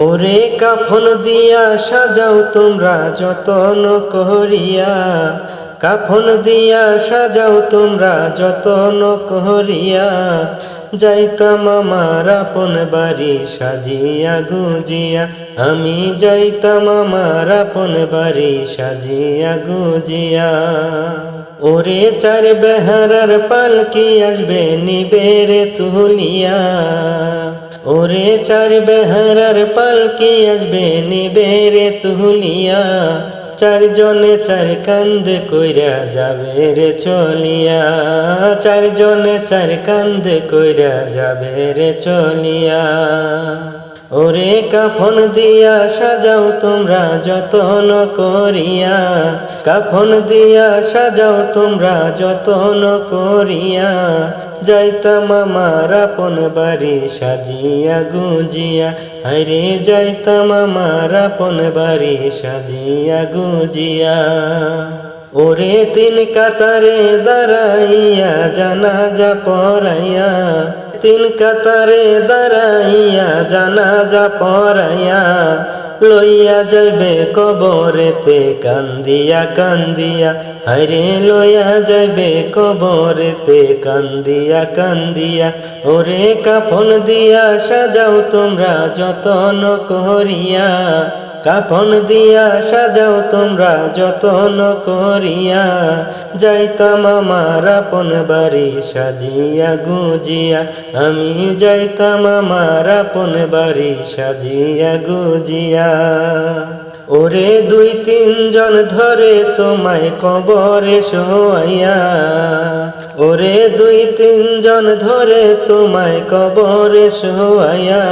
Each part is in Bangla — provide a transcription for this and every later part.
ওরে কাফন দিয়া সাজাও তোমরা যতন করিয়া কাফন দিয়া সাজাও তোমরা যতন করিয়া যাইতাম আমার আপন বাড়ি সাজিয়া গুজিয়া। আমি যাইতাম আমার আপন বাড়ি সাজিয়া গুজিয়া। ওরে চার বেহারার পালকি আসবে নিবেরে তুলিয়া। ওরে চার বেহারার পালকি আসবে নিবেরে তুলিয়া চারজনে চার কান্দ কইরা যাবে রে চলিয়া। চারজনে চার কান্দ কইরা যাবে রে চলিয়া। ওরে কাফন দিয়া সাজাও তোমরা যতন করিয়া। কাফন দিয়া সাজাও তোমরা যতন করিয়া। যাইতাম আমার আপন বাড়ি, সাজিয়া গুজিয়া। আরে যাইতাম আমার আপন বাড়ি, সাজিয়া গুজিয়া। ওরে তিন কাতারে দাঁড়াইয়া, জানাজা পড়াইয়া। তিন কাতারে দাঁড়াইয়া, জানাজা পড়াইয়া। লইয়া যাইবে কবরেতে, কান্দিয়া কান্দিয়া। হাইরে লইয়া যাইবে কবরেতে, কান্দিয়া কান্দিয়া। ওরে কাফন দিয়া সাজাও তোমরা যতন করিয়া। কাফন দিয়া সাজাও তোমরা যতন করিয়া। যাইতাম আমার আপন বাড়ি সাজিয়া গুজিয়া। আমি যাইতাম আমার আপন বাড়ি সাজিয়া গুজিয়া। ওরে দুই তিনজন ধরে তোমায় কবরে শোয়াইয়া। ওরে দুই তিনজন ধরে তোমায় কবরে শোয়াইয়া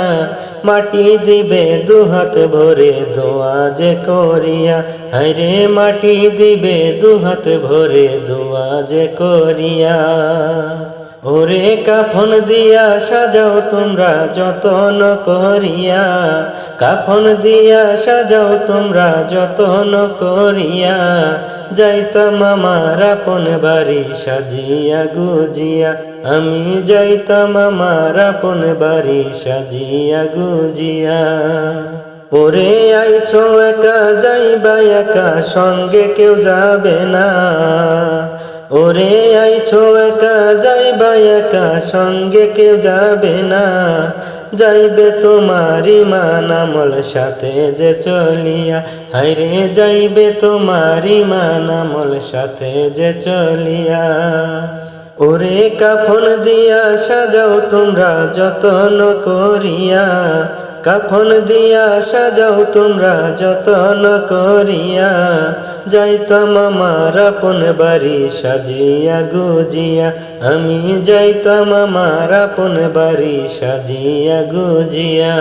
মাটি দিবে দুহাত ভরে দোয়া যে করিয়া। হায়রে মাটি দিবে দুহাত ভরে দোয়া যে করিয়া। ওরে কাফন দিয়া সাজাও তোমরা যতন করিয়া। কাফন দিয়া সাজাও তোমরা যতন করিয়া। যাইতাম আমার আপন বাড়ি সাজিয়া গুজিয়া। আমি যাইতাম আমার আপন বাড়ি সাজিয়া গুজিয়া। ওরে আইছো একা যাইবা একা, সঙ্গে কেউ যাবে না। ওরে আইছো একা যাইবা একা, সঙ্গে কেউ যাবে না। যাইবে তোমারি মানামল সাথে যে চলিয়া। হাইরে যাইবে তোমারি মানামল সাথে যে চলিয়া। ওরে কাফন দিয়া সাজাও তোমরা যতন করিয়া। কাফন দিয়া সাজাও তোমরা যতন করিয়া। যাইতাম আমার আপন বাড়ি সাজিয়া গুজিয়া। আমি যাইতাম আমার আপন বাড়ি সাজিয়া গুজিয়া।